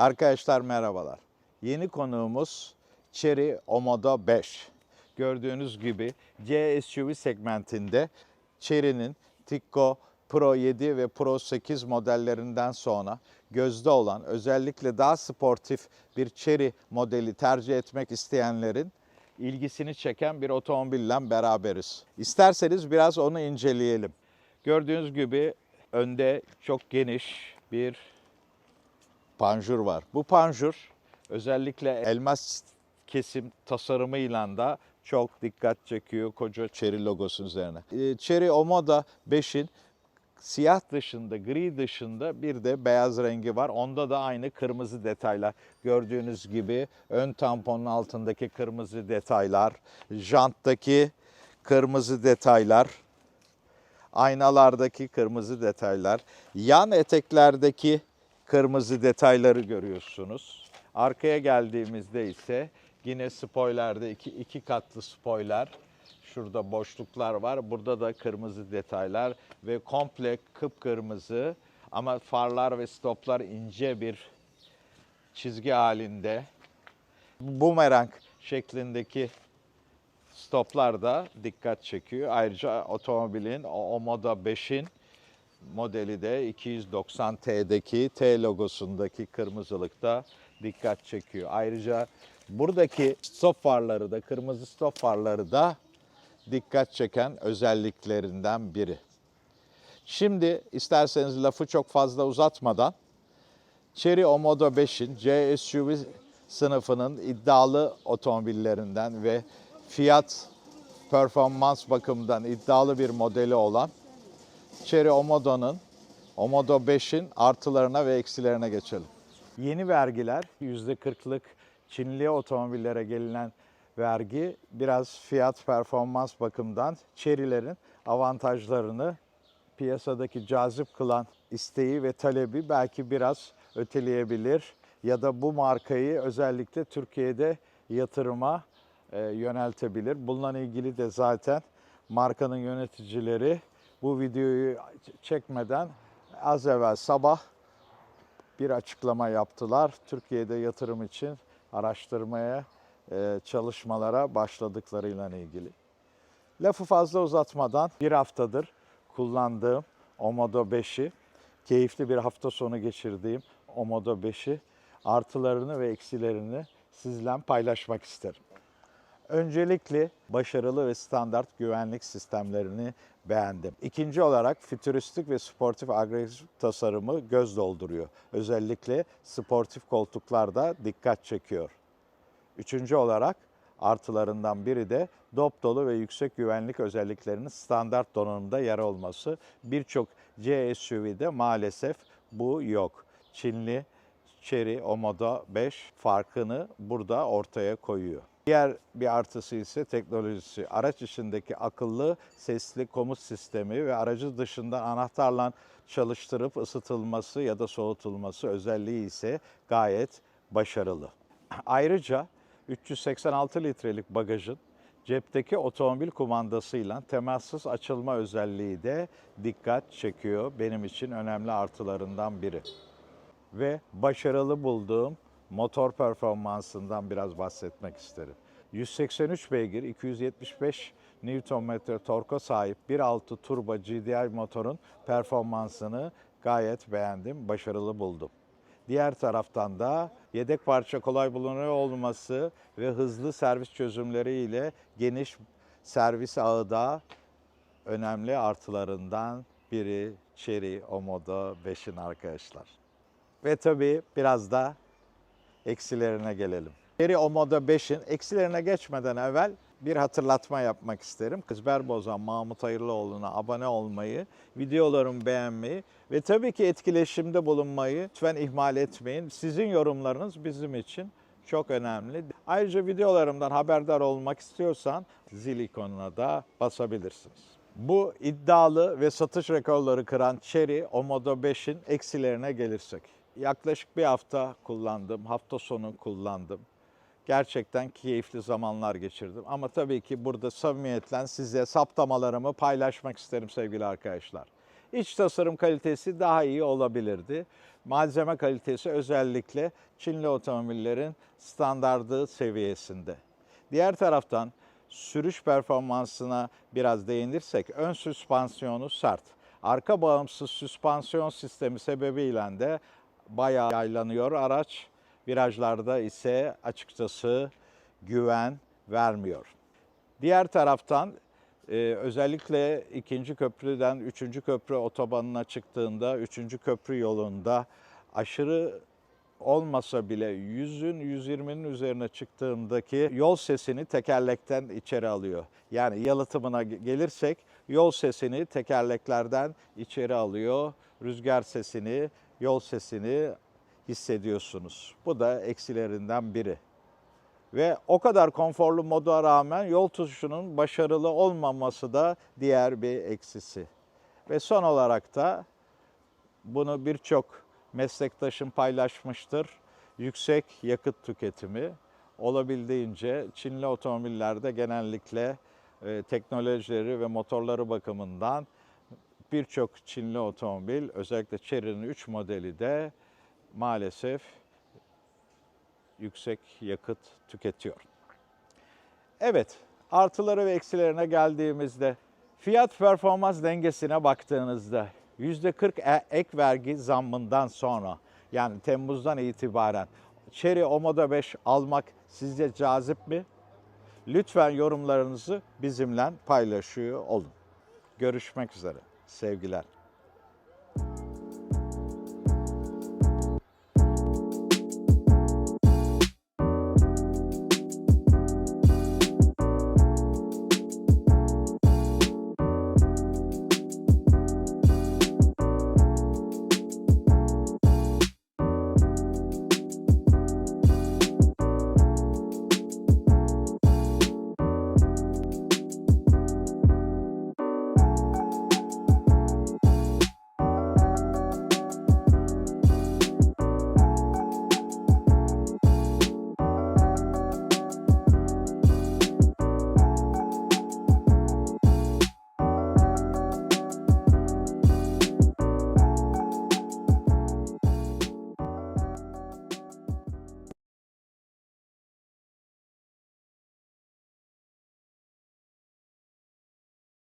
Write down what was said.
Arkadaşlar merhabalar. Yeni konuğumuz Chery Omoda 5. Gördüğünüz gibi C SUV segmentinde Chery'nin Tico Pro 7 ve Pro 8 modellerinden sonra gözde olan özellikle daha sportif bir Chery modeli tercih etmek isteyenlerin ilgisini çeken bir otomobille beraberiz. İsterseniz biraz onu inceleyelim. Gördüğünüz gibi önde çok geniş bir panjur var. Bu panjur özellikle elmas kesim tasarımıyla da çok dikkat çekiyor koca Chery logosunun üzerine. Ee, Chery Omoda 5'in siyah dışında, gri dışında bir de beyaz rengi var. Onda da aynı kırmızı detaylar. Gördüğünüz gibi ön tamponun altındaki kırmızı detaylar, janttaki kırmızı detaylar, aynalardaki kırmızı detaylar, yan eteklerdeki kırmızı detayları görüyorsunuz. Arkaya geldiğimizde ise yine spoilerde iki, iki katlı spoiler. Şurada boşluklar var. Burada da kırmızı detaylar ve komple kıpkırmızı ama farlar ve stoplar ince bir çizgi halinde. Bumerang şeklindeki stoplar da dikkat çekiyor. Ayrıca otomobilin o o Moda 5'in modeli de 290T'deki T logosundaki kırmızılık da dikkat çekiyor. Ayrıca buradaki stop farları da kırmızı stop farları da dikkat çeken özelliklerinden biri. Şimdi isterseniz lafı çok fazla uzatmadan Chery Omoda 5'in C sınıfının iddialı otomobillerinden ve fiyat performans bakımından iddialı bir modeli olan Chery Omoda'nın Omoda 5'in artılarına ve eksilerine geçelim. Yeni vergiler %40'lık Çinli otomobillere gelinen vergi biraz fiyat performans bakımından Chery'lerin avantajlarını piyasadaki cazip kılan isteği ve talebi belki biraz öteleyebilir ya da bu markayı özellikle Türkiye'de yatırıma e, yöneltebilir. Bununla ilgili de zaten markanın yöneticileri bu videoyu çekmeden az evvel sabah bir açıklama yaptılar. Türkiye'de yatırım için araştırmaya, e, çalışmalara başladıklarıyla ilgili. Lafı fazla uzatmadan bir haftadır kullandığım Omodo 5'i, keyifli bir hafta sonu geçirdiğim Omodo 5'i artılarını ve eksilerini sizle paylaşmak isterim. Öncelikle başarılı ve standart güvenlik sistemlerini beğendim. İkinci olarak fütüristik ve sportif agresif tasarımı göz dolduruyor. Özellikle sportif koltuklarda dikkat çekiyor. Üçüncü olarak artılarından biri de dop dolu ve yüksek güvenlik özelliklerinin standart donanımda yer olması. Birçok C SUV'de maalesef bu yok. Çinli Chery Omoda 5 farkını burada ortaya koyuyor. Diğer bir artısı ise teknolojisi. Araç içindeki akıllı sesli komut sistemi ve aracı dışından anahtarla çalıştırıp ısıtılması ya da soğutulması özelliği ise gayet başarılı. Ayrıca 386 litrelik bagajın cepteki otomobil kumandasıyla temassız açılma özelliği de dikkat çekiyor. Benim için önemli artılarından biri. Ve başarılı bulduğum motor performansından biraz bahsetmek isterim. 183 beygir, 275 Nm torka sahip 1.6 turbo GDI motorun performansını gayet beğendim, başarılı buldum. Diğer taraftan da yedek parça kolay bulunuyor olması ve hızlı servis çözümleriyle geniş servis ağı da önemli artılarından biri Chery Omoda 5'in arkadaşlar. Ve tabii biraz da eksilerine gelelim. Chery Omoda 5'in eksilerine geçmeden evvel bir hatırlatma yapmak isterim. Ezber bozan Mahmut Hayırlıoğlu'na abone olmayı, videolarımı beğenmeyi ve tabii ki etkileşimde bulunmayı lütfen ihmal etmeyin. Sizin yorumlarınız bizim için çok önemli. Ayrıca videolarımdan haberdar olmak istiyorsan zil ikonuna da basabilirsiniz. Bu iddialı ve satış rekorları kıran Chery Omoda 5'in eksilerine gelirsek. Yaklaşık bir hafta kullandım, hafta sonu kullandım. Gerçekten keyifli zamanlar geçirdim. Ama tabii ki burada samimiyetle size saptamalarımı paylaşmak isterim sevgili arkadaşlar. İç tasarım kalitesi daha iyi olabilirdi. Malzeme kalitesi özellikle Çinli otomobillerin standardı seviyesinde. Diğer taraftan sürüş performansına biraz değinirsek ön süspansiyonu sert. Arka bağımsız süspansiyon sistemi sebebiyle de bayağı yaylanıyor araç. Virajlarda ise açıkçası güven vermiyor. Diğer taraftan e, özellikle ikinci köprüden üçüncü köprü otobanına çıktığında, üçüncü köprü yolunda aşırı olmasa bile 100'ün 120'nin üzerine çıktığındaki yol sesini tekerlekten içeri alıyor. Yani yalıtımına ge- gelirsek yol sesini tekerleklerden içeri alıyor. Rüzgar sesini, yol sesini hissediyorsunuz. Bu da eksilerinden biri. Ve o kadar konforlu moda rağmen yol tutuşunun başarılı olmaması da diğer bir eksisi. Ve son olarak da bunu birçok meslektaşım paylaşmıştır. Yüksek yakıt tüketimi olabildiğince Çinli otomobillerde genellikle e, teknolojileri ve motorları bakımından birçok Çinli otomobil özellikle Chery'nin 3 modeli de maalesef yüksek yakıt tüketiyor. Evet, artıları ve eksilerine geldiğimizde fiyat performans dengesine baktığınızda %40 e- ek vergi zammından sonra yani Temmuz'dan itibaren Chery Omoda 5 almak sizce cazip mi? Lütfen yorumlarınızı bizimle paylaşıyor olun. Görüşmek üzere. Sevgiler.